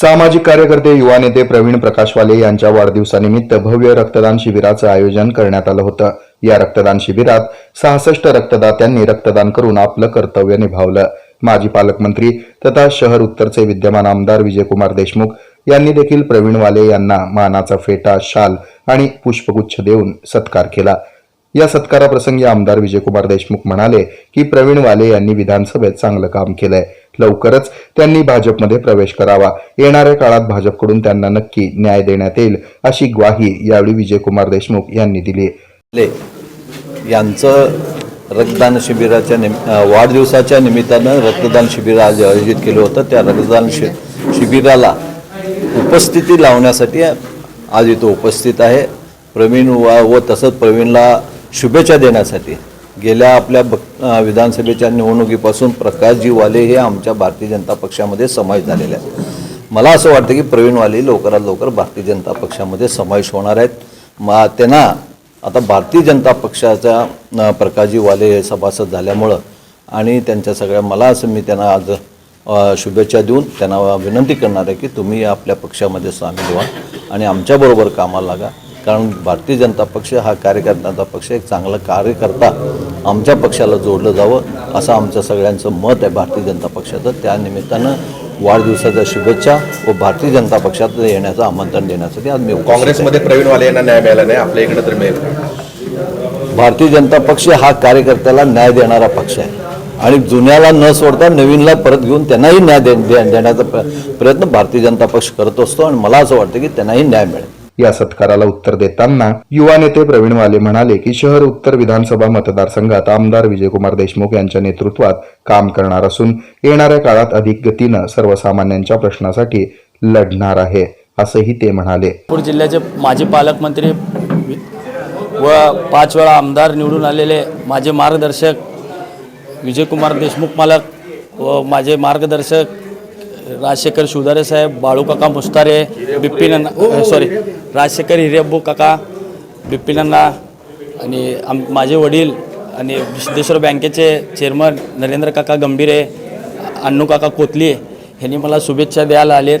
सामाजिक कार्यकर्ते युवा नेते प्रवीण प्रकाशवाले यांच्या वाढदिवसानिमित्त भव्य रक्तदान शिबिराचं आयोजन करण्यात आलं होतं. या रक्तदान शिबिरात सहासष्ट रक्तदात्यांनी रक्तदान करून आपलं कर्तव्य निभावलं. माजी पालकमंत्री तथा शहर उत्तरचे विद्यमान आमदार विजयकुमार देशमुख यांनी देखील प्रवीण वाले यांना मानाचा फेटा शाल आणि पुष्पगुच्छ देऊन सत्कार केला. या सत्काराप्रसंगी आमदार विजयकुमार देशमुख म्हणाले की प्रवीण वाले यांनी विधानसभेत चांगलं काम केलंय. लवकरच त्यांनी भाजपमध्ये प्रवेश करावा. येणाऱ्या काळात भाजपकडून त्यांना नक्की न्याय देण्यात येईल अशी ग्वाही यावेळी विजयकुमार देशमुख यांनी दिली. यांचं रक्तदान शिबिराच्या निम वाढदिवसाच्या निमित्तानं रक्तदान शिबिर आज आयोजित केलं होतं. त्या रक्तदान शि शिबिराला उपस्थिती लावण्यासाठी आज इथं उपस्थित आहे. प्रवीण वा व तसंच प्रवीणला शुभेच्छा देण्यासाठी गेल्या आपल्या भक् विधानसभेच्या निवडणुकीपासून प्रकाशजी वाले हे आमच्या भारतीय जनता पक्षामध्ये समावेश झालेले आहेत. मला असं वाटतं की प्रवीण वाले लवकरात लवकर भारतीय जनता पक्षामध्ये समावेश होणार आहेत. मा त्यांना आता भारतीय जनता पक्षाचा प्रकाशजी वाले हे सभासद झाल्यामुळं आणि त्यांच्या सगळ्या मला असं मी त्यांना आज शुभेच्छा देऊन त्यांना विनंती करणार आहे की तुम्ही आपल्या पक्षामध्ये सामील व्हा आणि आमच्याबरोबर कामाला लागा. कारण भारतीय जनता पक्ष हा कार्यकर्त्यांचा पक्ष एक चांगलं कार्य करता आमच्या पक्षाला जोडलं जावं असं आमचं सगळ्यांचं मत आहे भारतीय जनता पक्षाचं त्या निमित्तानं वाढदिवसाच्या शुभेच्छा व भारतीय जनता पक्षात येण्याचं आमंत्रण देण्यासाठी आज मी. काँग्रेसमध्ये प्रवीण वाले यांना न्याय मिळाला नाही आपल्या इकडे तर मिळेल? भारतीय जनता पक्ष हा कार्यकर्त्याला न्याय देणारा पक्ष आहे आणि जुन्याला न सोडता नवीनला परत घेऊन त्यांनाही न्याय देण्याचा प्र- प्रयत्न भारतीय जनता पक्ष करत असतो आणि मला असं वाटतं की त्यांनाही न्याय मिळेल या सत्काराला उत्तर देताना युवा नेते प्रवीण वाले म्हणाले की शहर उत्तर विधानसभा मतदारसंघात आमदार विजयकुमार देशमुख यांच्या नेतृत्वात काम करणार असून येणाऱ्या काळात अधिक गतीनं सर्वसामान्यांच्या प्रश्नासाठी लढणार आहे असंही ते म्हणाले. नागपूर जिल्ह्याचे माजी पालकमंत्री व पाच वेळा आमदार निवडून आलेले माझे मार्गदर्शक विजयकुमार देशमुख मालक व माझे मार्गदर्शक राजशेखर शिवदारे साहेब बाळूकाका मुस्तारे बिपिन सॉरी राजशेखर हिरेबू काका बिपिन आणि आम माझे वडील आणि सिद्धेश्वर बँकेचे चेअरमन नरेंद्र काका गंभीरे अण्णू काका कोतली यांनी मला शुभेच्छा द्यायला आलेत.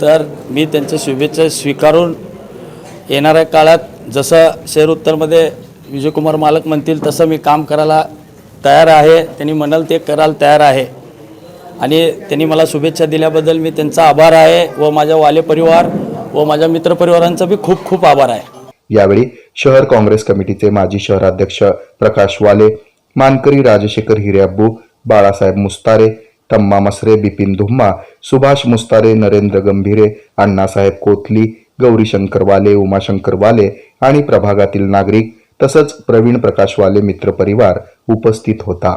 तर मी त्यांच्या शुभेच्छा स्वीकारून येणाऱ्या काळात जसं शहर उत्तरमध्ये विजयकुमार मालक म्हणतील तसं मी काम करायला तयार आहे. त्यांनी म्हणाल ते करायला तयार आहे. आणि त्यांनी मला शुभेच्छा दिल्याबद्दल मी त्यांचा आभार आहे व माझ्या वाले परिवार व माझ्या मित्रपरिवारांचा बी खूप खूप आभार आहे. यावेळी शहर काँग्रेस कमिटीचे माजी शहराध्यक्ष प्रकाश वाले मानकरी राजशेखर हिरेअब्बू बाळासाहेब मुस्तारे तम्मा मसरे बिपिन धुम्मा सुभाष मुस्तारे नरेंद्र गंभीरे अण्णासाहेब कोथली गौरीशंकर वाले उमाशंकर वाले आणि प्रभागातील नागरिक तसंच प्रवीण प्रकाश वाले मित्रपरिवार उपस्थित होता.